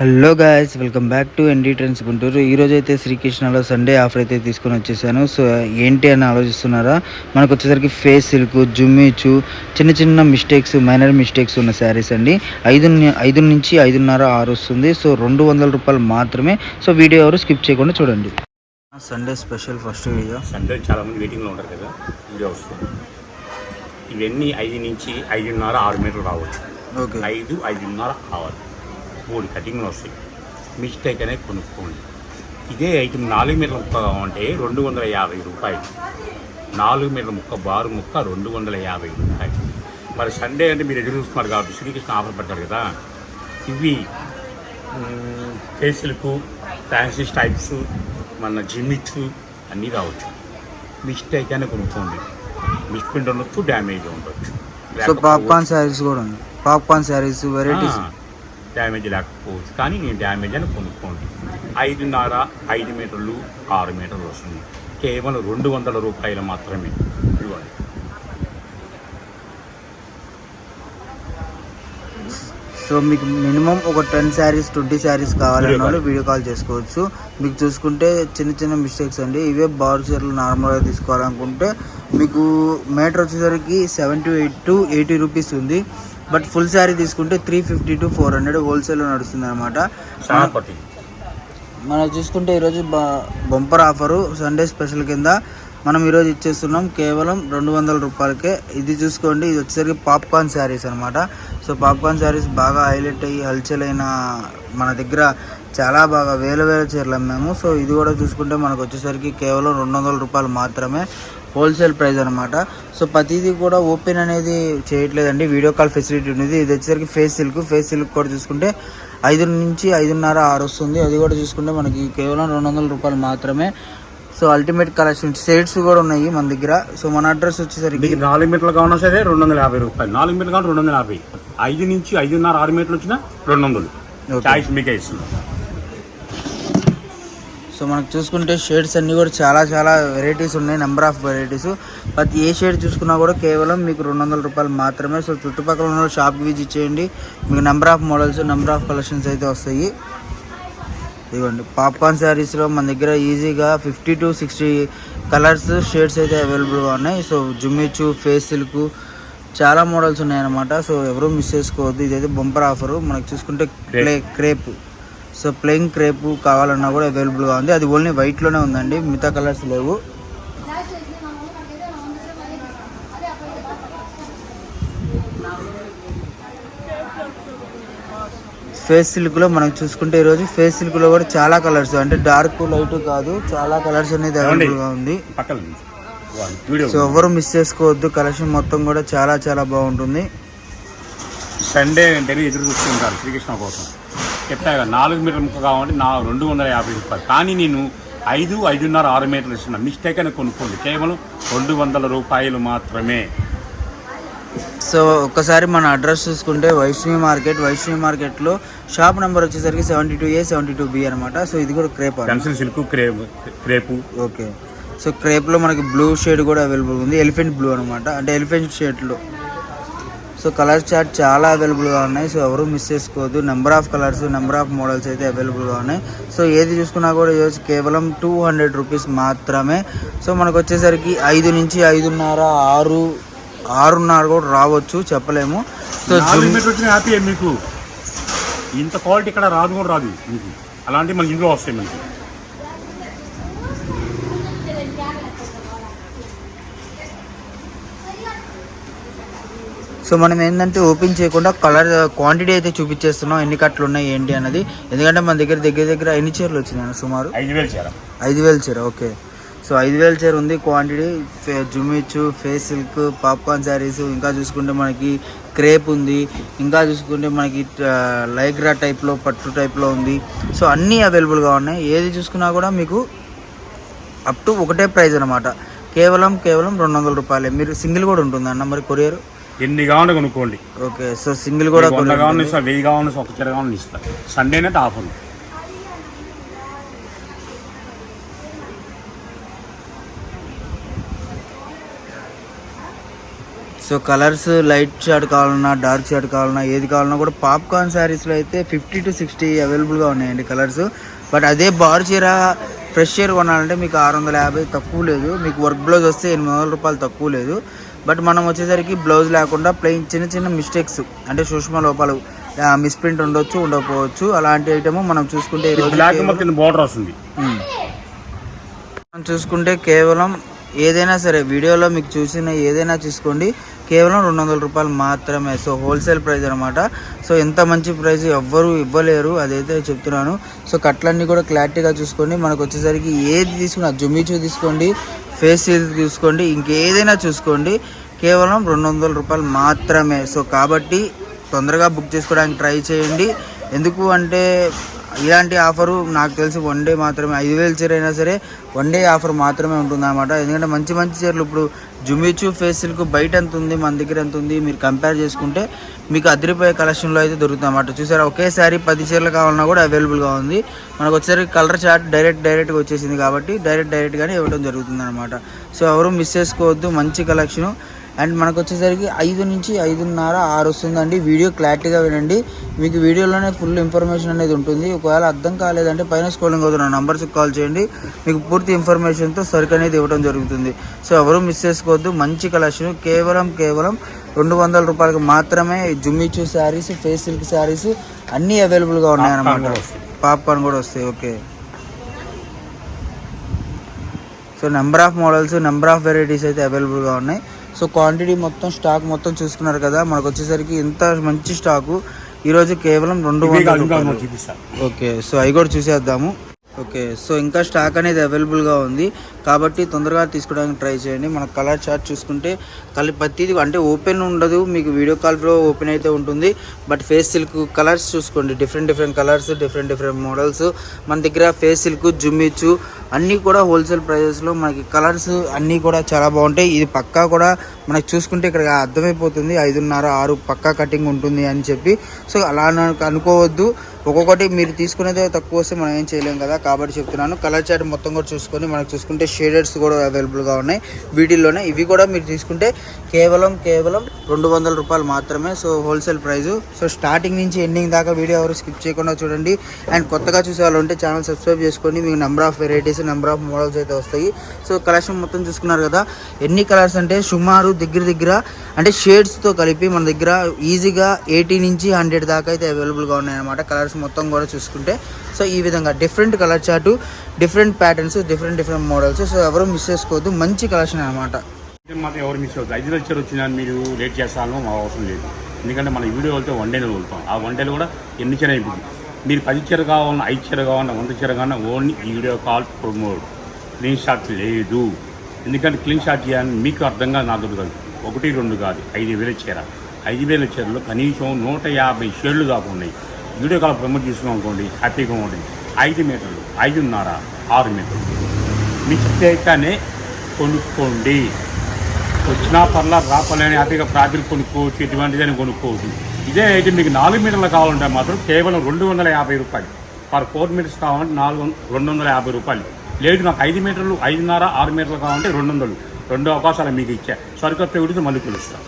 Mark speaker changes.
Speaker 1: Hello guys welcome back to N D trends Guntur. ఈ రోజు అయితే శ్రీకృష్ణలో సండే ఆఫర్ అయితే తీసుకొని వచ్చేసాను. సో ఏంటి అని ఆలోచిస్తున్నారా? మనకు వచ్చేసరికి ఫేస్ సిల్క్ జుమ్మిచు చిన్న చిన్న మిస్టేక్స్ మైనర్ మిస్టేక్స్ ఉన్న శారీస్ అండి. ఐదు ఐదు నుంచి ఐదున్నర ఆరు వస్తుంది. సో రెండు వందల రూపాయలు మాత్రమే. సో వీడియో ఎవరు స్కిప్ చేయకుండా చూడండి. Sunday special first video
Speaker 2: Sunday చాలా మంది వెయిటింగ్లో ఉంటారు కదా వీడియో వస్తుంది ఇవన్నీ ఐదు నుంచి ఐదున్నర ఆరు మీటర్లు రావచ్చు.
Speaker 1: ఓకే
Speaker 2: ఐదు ఐదున్నర కావాలి. మూడు కటింగ్లు వస్తాయి మిస్టేక్ అనేది కొనుక్కోండి. ఇదే ఐటమ్ నాలుగు మీటర్ల ముక్క కావాలంటే రెండు వందల యాభై రూపాయలు. నాలుగు మీటర్ల ముక్క బారు ముక్క రెండు వందల యాభై రూపాయలు. మరి సండే అంటే మీరు ఎదురు చూస్తున్నారు కాబట్టి శ్రీకృష్ణ ఆఫర్ పెడతారు కదా. ఇవి ఫేసులకు ఫ్యాన్సీ టైప్స్ మన జిమ్మిచ్చు అన్నీ రావచ్చు మిస్టేక్ అని కొనుక్కోండి. మిస్ప్రింట్ ఉండొచ్చు డ్యామేజ్ ఉండొచ్చు.
Speaker 1: సో పాప్కార్న్ శారీస్ కూడా ఉంది పాప్కార్న్ శారీస్ వెరైటీస్.
Speaker 2: డ్యామేజ్ లేకపోవచ్చు. కానీ నేను డ్యామేజ్ అని కొనుక్కోండి ఐదున్నర ఐదు మీటర్లు ఆరు మీటర్లు వస్తుంది. కేవలం రెండు వందల రూపాయలు మాత్రమే. ఇవ్వండి
Speaker 1: సో మీకు మినిమం ఒక టెన్ శారీస్ ట్వంటీ శారీస్ కావాలన్న వాళ్ళు వీడియో కాల్ చేసుకోవచ్చు. మీకు చూసుకుంటే చిన్న చిన్న మిస్టేక్స్ అండి. ఇవే బార్ చీరలు నార్మల్గా తీసుకోవాలనుకుంటే మీకు మీటర్ వచ్చేసరికి seven to eight to eighty rupees ఉంది. బట్ ఫుల్ శారీ తీసుకుంటే three fifty to four hundred హోల్సేల్లో నడుస్తుంది అనమాట మనం చూసుకుంటే ఈరోజు బ- బంపర్ ఆఫరు సండే స్పెషల్ కింద మనం ఈరోజు ఇచ్చేస్తున్నాం కేవలం రెండు వందల రూపాయలకే. ఇది చూసుకోండి ఇది వచ్చేసరికి పాప్కార్న్ శారీస్ అనమాట సో పాప్కార్న్ శారీస్ బాగా హైలైట్ అయ్యి హల్చల్ అయిన మన దగ్గర చాలా బాగా వేల వేల చీరలు అమ్మాము. సో ఇది కూడా చూసుకుంటే మనకు వచ్చేసరికి కేవలం రెండు వందల రూపాయలు మాత్రమే. హోల్సేల్ ప్రైస్ అనమాట సో ప్రతిదీ కూడా ఓపెన్ అనేది చేయట్లేదండి. వీడియో కాల్ ఫెసిలిటీ ఉంది ఇది వచ్చేసరికి ఫేస్ సిల్క్ ఫేస్ సిల్క్ కూడా చూసుకుంటే ఐదు నుంచి ఐదున్నర ఆరు వస్తుంది. అది కూడా చూసుకుంటే మనకి కేవలం రెండు వందల రూపాయలు మాత్రమే. సో అల్టిమేట్ కలెక్షన్ షేడ్స్ కూడా ఉన్నాయి మన దగ్గర. సో మన అడ్రస్ వచ్చేసరికి
Speaker 2: నాలుగు మీటర్లు కావాలన్నా సరే రెండు వందల యాభై రూపాయలు. నాలుగు మీటర్లు కావాలి రెండు వందల యాభై. ఐదు నుంచి ఐదున్నర ఆరు మీటర్లు వచ్చినా రెండు వందలు. చాయిస్ మీకే ఇస్తున్నాం.
Speaker 1: సో మనకు చూసుకుంటే షేడ్స్ అన్నీ కూడా చాలా చాలా వెరైటీస్ ఉన్నాయి నెంబర్ ఆఫ్ వెరైటీస్ ప్రతి ఏ షేడ్ చూసుకున్నా కూడా కేవలం మీకు రెండు వందల రూపాయలు మాత్రమే. సో చుట్టుపక్కల ఉన్న షాప్కి విజిట్ చేయండి. మీకు number of models number of collections అయితే వస్తాయి. ఇదిగోండి పాప్కార్న్ శారీస్లో మన దగ్గర ఈజీగా fifty to sixty colours shades అయితే అవైలబుల్గా ఉన్నాయి. సో జుమ్మిచ్చు ఫేస్ సిల్క్ చాలా మోడల్స్ ఉన్నాయన్నమాట. సో ఎవరు మిస్ చేసుకోవద్దు. ఇదైతే బంపర్ ఆఫరు మనకు చూసుకుంటే క్రేప్ సో ప్లెయిన్ క్రేప్ కావాలన్నా కూడా అవైలబుల్గా ఉంది. అది ఓన్లీ వైట్లోనే ఉందండి. మిగతా కలర్స్ లేవు. ఫేస్ సిల్క్లో మనం చూసుకుంటే ఈరోజు ఫేస్ సిల్క్లో కూడా చాలా కలర్స్ అంటే డార్క్ లైట్ కాదు. చాలా కలర్స్ అనేది అవైలబుల్గా ఉంది. సో ఎవరు మిస్ చేసుకోవద్దు. కలెక్షన్ మొత్తం కూడా చాలా చాలా బాగుంటుంది.
Speaker 2: సండే అంటే ఎదురు చూస్తుంటారు శ్రీకృష్ణ కోసం. చెప్తా కదా నాలుగు మీటర్ల ముక్క కావాలంటే నా రెండు వందల యాభై రూపాయలు. కానీ నేను ఐదు ఐదున్నర ఆరు మీటర్లు ఇస్తున్నా మిస్టేక్ అని కొనుక్కోండి కేవలం రెండు వందల రూపాయలు మాత్రమే.
Speaker 1: సో ఒక్కసారి మన అడ్రస్ చూసుకుంటే వైష్ణవి మార్కెట్ వైష్ణవి మార్కెట్లో షాప్ నెంబర్ వచ్చేసరికి seventy two A seventy two B అనమాట. సో ఇది కూడా crepe
Speaker 2: pencil silk crepe crepe.
Speaker 1: Okay. So క్రేప్లో మనకి బ్లూ షేడ్ కూడా అవైలబుల్ ఉంది. ఎలిఫెంట్ బ్లూ అనమాట. అంటే ఎలిఫెంట్ షేడ్లో. సో కలర్ చార్ట్ చాలా అవైలబుల్గా ఉన్నాయి. సో ఎవరు మిస్ చేసుకోవద్దు. Number of colours number of models అయితే అవైలబుల్గా ఉన్నాయి. సో ఏది చూసుకున్నా కూడా ఈరోజు కేవలం టూ హండ్రెడ్ రూపీస్ మాత్రమే. సో మనకు వచ్చేసరికి ఐదు నుంచి ఐదున్నర ఆరు ఆరున్నర కూడా రావచ్చు. చెప్పలేము. సో
Speaker 2: హ్యాపీ మీకు. ఇంత క్వాలిటీ ఇక్కడ రాదు కూడా రాదు. అలాంటివి మనకి ఇందులో వస్తాయి మనకి.
Speaker 1: సో మనం ఏంటంటే ఓపెన్ చేయకుండా కలర్ క్వాంటిటీ అయితే చూపించేస్తున్నాం. ఎన్ని కట్టలు ఉన్నాయి ఏంటి అన్నది. ఎందుకంటే మన దగ్గర దగ్గర దగ్గర ఎన్ని చీరలు వచ్చినాయి సుమారు?
Speaker 2: ఐదు వేలు చీర.
Speaker 1: ఐదు వేల చీర ఓకే. సో ఐదు వేల చీర ఉంది. క్వాంటిటీ జుమిచ్చు ఫేస్ సిల్క్ పాప్కార్న్ శారీస్ ఇంకా చూసుకుంటే మనకి క్రేప్ ఉంది. ఇంకా చూసుకుంటే మనకి లైగ్రా టైప్లో పట్టు టైప్లో ఉంది. సో అన్నీ అవైలబుల్గా ఉన్నాయి. ఏది చూసుకున్నా కూడా మీకు అప్ టు ఒకటే ప్రైస్ అనమాట కేవలం కేవలం రెండు వందల రూపాయలే. మీరు సింగిల్ కూడా ఉంటుంది అన్న మరి కొరియర్?
Speaker 2: ఎన్ని కావాలంటే కొనుక్కోండి.
Speaker 1: ఓకే సో సింగిల్ కూడా
Speaker 2: వంద కావాలని ఇస్తా వెయ్యి కావాలని ఒక చీర కావాలని ఇస్తా. సండేనే offer
Speaker 1: so colours light short కావాలన్నా డార్క్ షార్ట్ కావాలన్నా ఏది కావాలన్నా కూడా పాప్కార్న్ శారీస్లో అయితే ఫిఫ్టీ టు సిక్స్టీ అవైలబుల్గా ఉన్నాయండి కలర్స్. బట్ అదే బార్ చీర ఫ్రెష్ చీర కొనాలంటే మీకు ఆరు వందల యాభై తక్కువ లేదు. మీకు వర్క్ బ్లౌజ్ వస్తే ఎనిమిది వందల రూపాయలు తక్కువ లేదు. బట్ మనం వచ్చేసరికి బ్లౌజ్ లేకుండా ప్లెయిన్ చిన్న చిన్న మిస్టేక్స్ అంటే సూక్ష్మ లోపాలు మిస్ప్రింట్ ఉండొచ్చు ఉండకపోవచ్చు. అలాంటి ఐటమ్ మనం చూసుకుంటే
Speaker 2: బోర్డర్ వస్తుంది.
Speaker 1: మనం చూసుకుంటే కేవలం ఏదైనా సరే వీడియోలో మీకు చూసిన ఏదైనా చూసుకోండి. కేవలం రెండు వందల రూపాయలు మాత్రమే. సో హోల్సేల్ ప్రైస్ అనమాట సో ఎంత మంచి ప్రైస్ ఎవ్వరు ఇవ్వలేరు అదైతే చెప్తున్నాను. సో కట్లన్నీ కూడా క్లారిటీగా చూసుకోండి. మనకు వచ్చేసరికి ఏది తీసుకున్నా జుమిచూ తీసుకోండి ఫేస్ చూసుకోండి ఇంకేదైనా చూసుకోండి. కేవలం రెండు వందల రూపాయలు మాత్రమే. సో కాబట్టి తొందరగా బుక్ చేసుకోవడానికి ట్రై చేయండి. ఎందుకు అంటే ఇలాంటి ఆఫరు నాకు తెలిసి వన్ డే మాత్రమే ఐదు వేల చీర అయినా సరే వన్ డే ఆఫర్ మాత్రమే ఉంటుంది అనమాట ఎందుకంటే మంచి మంచి చీరలు ఇప్పుడు జుమిచు ఫేసిల్కు బయట ఎంత ఉంది మన దగ్గర ఎంత ఉంది మీరు కంపేర్ చేసుకుంటే మీకు అదిరిపోయే కలెక్షన్లో అయితే దొరుకుతుంది అనమాట చూసారా ఒకేసారి పది చీరలు కావాలన్నా కూడా అవైలబుల్గా ఉంది. మనకు వచ్చేసరికి కలర్ చార్ట్ డైరెక్ట్ డైరెక్ట్గా వచ్చేసింది కాబట్టి డైరెక్ట్ డైరెక్ట్గానే ఇవ్వడం జరుగుతుంది అనమాట సో ఎవరు మిస్ చేసుకోవద్దు మంచి కలెక్షను అండ్ మనకు వచ్చేసరికి ఐదు నుంచి ఐదున్నర ఆరు వస్తుందండి. వీడియో క్లారిటీగా వినండి. మీకు వీడియోలోనే ఫుల్ ఇన్ఫర్మేషన్ అనేది ఉంటుంది. ఒకవేళ అర్థం కాలేదంటే పైన స్క్రోలింగ్ అవుతున్న నంబర్స్కి కాల్ చేయండి. మీకు పూర్తి ఇన్ఫర్మేషన్తో సరుకు అనేది ఇవ్వడం జరుగుతుంది. సో ఎవరు మిస్ చేసుకోవద్దు. మంచి కలెక్షన్. కేవలం కేవలం రెండు వందల రూపాయలకు మాత్రమే జుమ్మిచూ శారీస్ ఫేస్ సిల్క్ శారీస్ అన్నీ అవైలబుల్గా ఉన్నాయన్నమాట. పాప్కార్న్ కూడా వస్తాయి. Okay. So number of models number of varieties అయితే అవైలబుల్గా ఉన్నాయి. సో క్వాంటిటీ మొత్తం స్టాక్ మొత్తం చూసుకున్నారు కదా మనకు వచ్చేసరికి ఇంత మంచి స్టాకు. ఈరోజు కేవలం రెండు వందల ఓకే సో అవి కూడా చూసేద్దాము. ఓకే సో ఇంకా స్టాక్ అనేది అవైలబుల్గా ఉంది. కాబట్టి తొందరగా తీసుకోవడానికి ట్రై చేయండి. మన కలర్ చార్ట్ చూసుకుంటే కలి ప్రతిది అంటే ఓపెన్ ఉండదు. మీకు వీడియో కాల్లో ఓపెన్ అయితే ఉంటుంది. బట్ ఫేస్ సిల్క్ కలర్స్ చూసుకోండి. Different different colours different different models. మన దగ్గర ఫేస్ సిల్క్ జుమ్మిచ్చు అన్నీ కూడా హోల్సేల్ ప్రైజెస్లో మనకి కలర్స్ అన్నీ కూడా చాలా బాగుంటాయి. ఇది పక్కా కూడా మనకు చూసుకుంటే ఇక్కడ అర్థమైపోతుంది. ఐదున్నర ఆరు పక్కా కటింగ్ ఉంటుంది అని చెప్పి. సో అలా అనుకోవద్దు. ఒక్కొక్కటి మీరు తీసుకునేదే తక్కువ వస్తే మనం ఏం చేయలేం కదా కాబట్టి చెప్తున్నాను. కలర్ చార్ట్ మొత్తం కూడా చూసుకొని మనకు చూసుకుంటే షేడర్స్ కూడా అవైలబుల్గా ఉన్నాయి. వీటిల్లోనే ఇవి కూడా మీరు తీసుకుంటే కేవలం కేవలం రెండు వందల రూపాయలు మాత్రమే. So wholesale price so starting నుంచి ఎండింగ్ దాకా వీడియో ఎవరు స్కిప్ చేయకుండా చూడండి. అండ్ కొత్తగా చూసే వాళ్ళు ఉంటే ఛానల్ సబ్స్క్రైబ్ చేసుకోండి మీకు number of varieties number of models అయితే వస్తాయి. సో కలెక్షన్ మొత్తం చూసుకున్నారు కదా. ఎన్ని కలర్స్ అంటే సుమారు దగ్గర దగ్గర అంటే షేడ్స్తో కలిపి మన దగ్గర ఈజీగా ఎయిటీ నుంచి హండ్రెడ్ దాకా అయితే అవైలబుల్గా ఉన్నాయన్నమాట. కలర్స్ మొత్తం కూడా చూసుకుంటే సో ఈ విధంగా different colour chart different patterns different different models so ఎవరు మిస్ చేసుకోవద్దు మంచి కలెక్షన్ అనమాట
Speaker 2: మాత్రం ఎవరు మిస్ అవుతుంది ఐదు లక్షలు వచ్చిన మీరు లేట్ చేస్తాను మా అవసరం లేదు. ఎందుకంటే మన వీడియో వెళ్తే వన్ డేలో వెళ్తాం ఆ వన్ డేలో కూడా ఎన్ని చీర అయిపోతుంది మీరు పది చీర కావాలన్నా ఐదు చీర కావాలన్నా వంద చీర కావాలన్నా ఓన్లీ ఈ video call promote clean shot లేదు. ఎందుకంటే క్లీన్ షాట్ చేయాలని మీకు అర్థంగా నా దొరకదు ఒకటి రెండు కాదు. ఐదు వేల చీర. ఐదు వేల చీరలు కనీసం నూట యాభై షేర్లు దాకా ఉన్నాయి. వీడియో కాల్ ప్రమోట్ చేసుకున్నాం అనుకోండి హ్యాపీగా ఉంటుంది ఐదు మీటర్లు ఐదున్నర ఆరు మీటర్లు. మిస్టేక్గానే కొనుక్కోండి. వచ్చినా పర్లా రాపలేని హ్యాపీగా ప్రాఫిట్ కొనుక్కోవచ్చు ఎటువంటిదని కొనుక్కోవచ్చు. ఇదే అయితే మీకు నాలుగు మీటర్లు కావాలంటే మాత్రం కేవలం రెండు వందల యాభై రూపాయలు. పర్ ఫోర్ మీటర్స్ కావాలంటే నాలుగు రెండు వందల యాభై రూపాయలు. లేదు నాకు ఐదు మీటర్లు ఐదున్నర ఆరు మీటర్లు కావాలంటే రెండు వందలు. రెండు అవకాశాలు మీకు ఇచ్చా. సరికొత్త విడితే మళ్ళీ పిలుస్తాను